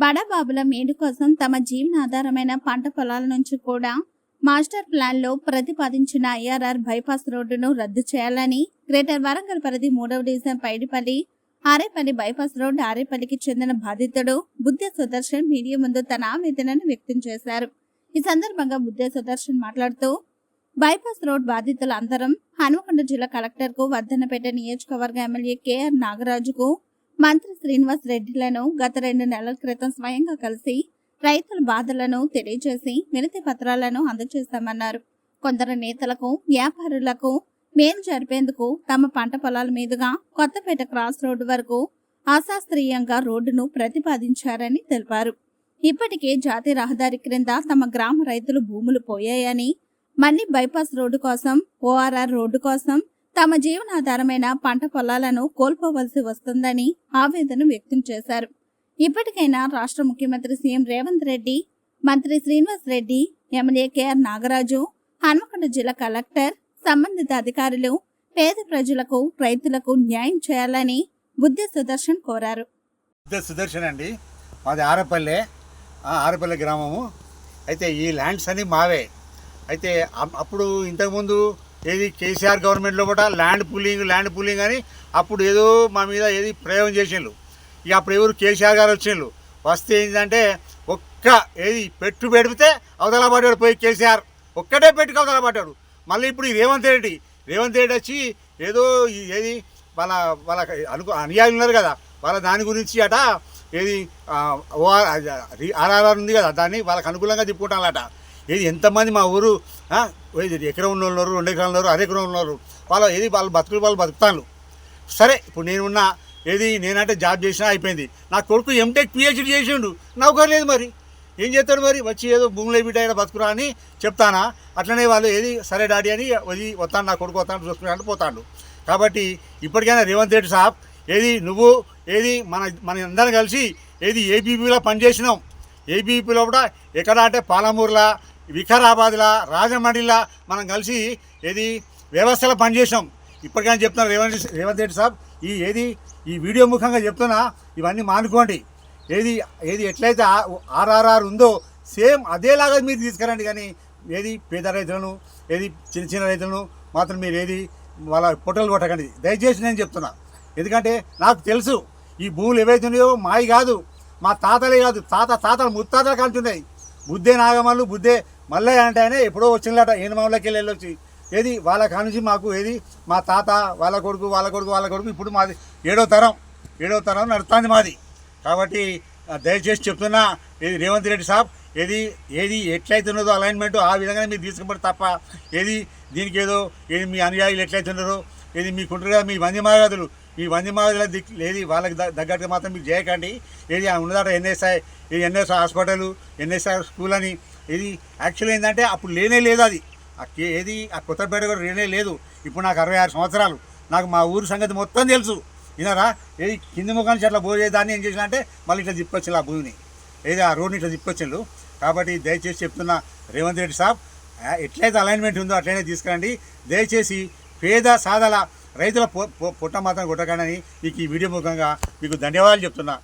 బడబాబుల మేలు కోసం తమ జీవనాధారమైన పంట పొలాల నుంచి కూడా మాస్టర్ ప్లాన్లో ప్రతిపాదించిన ఐఆర్ఆర్ బైపాస్ రోడ్డును రద్దు చేయాలని గ్రేటర్ వరంగల్ పరిధి మూడవ division Paidipalli Arepalli bypass road ఆరేపల్లికి చెందిన బాధితుడు బుద్ధ సుదర్శన్ మీడియా ముందు తన ఆవేదనను వ్యక్తం చేశారు. ఈ సందర్భంగా బుద్ధ సుదర్శన్ మాట్లాడుతూ బైపాస్ రోడ్ బాధితుల అందరం హనుమకొండ జిల్లా కలెక్టర్కు వర్ధనపేట నియోజకవర్గ ఎమ్మెల్యే కేఆర్ నాగరాజుకు మంత్రి శ్రీనివాస్ రెడ్డిలను గత రెండు నెలల క్రితం స్వయంగా కలిసి రైతుల బాధలను తెలియజేసి వినతి పత్రాలను అందజేస్తామన్నారు. కొందరు నేతలకు వ్యాపారులకు మేలు జరిపేందుకు తమ పంట పొలాల మీదుగా కొత్తపేట క్రాస్ రోడ్డు వరకు అశాస్త్రీయంగా రోడ్డును ప్రతిపాదించారని తెలిపారు. ఇప్పటికే జాతీయ రహదారి క్రింద తమ గ్రామ రైతులు భూములు పోయాయని మళ్ళీ బైపాస్ రోడ్డు కోసం ఓఆర్ఆర్ రోడ్డు కోసం తమ జీవనాధారమైన పంట పొలాలను కోల్పోవలసి వస్తుందని ఆవేదన వ్యక్తం చేశారు. ఇప్పటికైనా రాష్ట్ర ముఖ్యమంత్రి సీఎం రేవంత్ రెడ్డి మంత్రి శ్రీనివాస్ రెడ్డి ఎమ్మెల్యే కేఆర్ నాగరాజు హన్మకొండ జిల్లా కలెక్టర్ సంబంధిత అధికారులు పేద ప్రజలకు రైతులకు న్యాయం చేయాలని బుద్ధి సుదర్శన్ కోరారు. బుద్ధ సుదర్శన్ అండి. మాది ఆరపల్లె ఆరపల్లె గ్రామము. అయితే ఈ ల్యాండ్స్ అన్ని మావే. అయితే అప్- అప్పుడు ఇంతకుముందు ఏది కేసీఆర్ గవర్నమెంట్లో కూడా ల్యాండ్ పూలింగ్ ల్యాండ్ పూలింగ్ అని అప్పుడు ఏదో మా మీద ఏది ప్రయోగం చేసిండ్రు. ఇక అప్పుడు ఎవరు కేసీఆర్ గారు వచ్చిండ్రు? వస్తే ఏంటంటే ఒక్క ఏది పెట్టు పెడితే అవతల పడ్డాడు పోయి కేసీఆర్. ఒక్కటే పెట్టుకు అవతల పడ్డాడు. మళ్ళీ ఇప్పుడు ఈ రేవంత్ రెడ్డి రేవంత్ రెడ్డి వచ్చి ఏదో ఏది వాళ్ళ వాళ్ళ అనుకు అనుయాయులు ఉన్నారు కదా వాళ్ళ దాని గురించి అట ఏది ఓఆర్ ఆర్ఆర్ఆర్ ఉంది కదా దాన్ని వాళ్ళకి అనుకూలంగా తిప్పుకుంటానట ఏది ఎంతమంది మా ఊరు ఎకరం ఉన్న వాళ్ళు ఉన్నారు రెండు ఎకరాలు ఉన్నారు అరెకరం ఉన్నారు వాళ్ళ ఏది వాళ్ళు బతుకులు వాళ్ళు బతుకుతాను సరే ఇప్పుడు నేనున్న ఏది నేనంటే జాబ్ చేసినా అయిపోయింది. నా కొడుకు ఎంటెక్ పిహెచ్డి చేసిండు. నౌకరు లేదు మరి. ఏం చేస్తాడు మరి? వచ్చి ఏదో భూమిలో బిడ్డ అయినా బతుకురా అని చెప్తానా? అట్లనే వాళ్ళు ఏది సరే డాడీ అని వది వస్తాను నా కొడుకు వస్తాను చూసుకుంటాను పోతాడు. కాబట్టి ఇప్పటికైనా రేవంత్ రెడ్డి సాబ్ ఏది నువ్వు ఏది మన మన అందరం కలిసి ఏది ఏబీపీలో పనిచేసినాం. ఏబీపీలో కూడా ఎక్కడ అంటే పాలమూరులా వికారాబాద్లా రాజమండ్రిలా మనం కలిసి ఏది వ్యవస్థలో పనిచేసాం ఇప్పటికైనా చెప్తున్నా రేవంత్ రేవంత్ రెడ్డి సాబ్ ఈ ఏది ఈ వీడియో ముఖంగా చెప్తున్నా ఇవన్నీ మానుకోండి. ఏది ఏది ఎట్లయితే ఆర్ఆర్ఆర్ ఉందో సేమ్ అదేలాగా మీరు తీసుకురండి కానీ ఏది పేద రైతులను ఏది చిన్న చిన్న రైతులను మాత్రం మీరు ఏది వాళ్ళ పొట్టలు కొట్టకండి. దయచేసి నేను చెప్తున్నా. ఎందుకంటే నాకు తెలుసు ఈ భూములు ఏవైతే ఉన్నాయో మావి కాదు మా తాతలే కాదు తాత తాతలు ముత్తాతలు కంటున్నాయి బుద్ధే నాగమల్లు బుద్ధే మల్లయ్య అంటే ఆయన ఎప్పుడో వచ్చిందట ఏనుమలకి వెళ్ళి వెళ్ళొచ్చి? ఏది వాళ్ళ కానుంచి మాకు ఏది? మా తాత వాళ్ళ కొడుకు వాళ్ళ కొడుకు వాళ్ళ కొడుకు ఇప్పుడు మాది ఏడో తరం ఏడో తరం నడుస్తుంది మాది. కాబట్టి దయచేసి చెప్తున్నా ఏది రేవంత్ రెడ్డి సాబ్ ఏది ఏది ఎట్లయితే ఉన్నదో అలైన్మెంట్ ఆ విధంగా మీరు తీసుకుపడి తప్ప ఏది దీనికి ఏదో ఏది మీ అనుయాయులు ఎట్లయితే ఉన్నారో ఏది మీకుంటారు మీ మంది మాగాదులు ఈ వంది మాగదుల దిక్కు లేదు వాళ్ళకి తగ్గట్టుగా మాత్రం మీరు చేయకండి. ఏది ఆ ఎన్ఎస్ఐ ఇది ఎన్ఎస్ఐ హాస్పిటల్ ఎన్ఎస్ఐ స్కూల్ అని ఇది యాక్చువల్ ఏంటంటే అప్పుడు లేనే లేదు అది. ఏది ఆ కొత్తపేట కూడా లేనే లేదు. ఇప్పుడు నాకు అరవై ఆరు సంవత్సరాలు. నాకు మా ఊరు సంగతి మొత్తం తెలుసు. వినరా ఏది కింది ముఖానికి అట్లా పోయేదాన్ని ఏం చేసిన అంటే మళ్ళీ ఇట్లా తిప్పొచ్చు ఆ భూమిని. ఏది ఆ రోడ్ని ఇట్లా తిప్పొచ్చు కాబట్టి దయచేసి చెప్తున్న రేవంత్ రెడ్డి సాబ్ ఎట్లయితే అలైన్మెంట్ ఉందో అట్లనే తీసుకురండి. దయచేసి పేద సాధల రైతుల పొట్ట మాత్రం కొట్టకండి మీకు ఈ వీడియో ముఖంగా మీకు ధన్యవాదాలు చెప్తున్నా.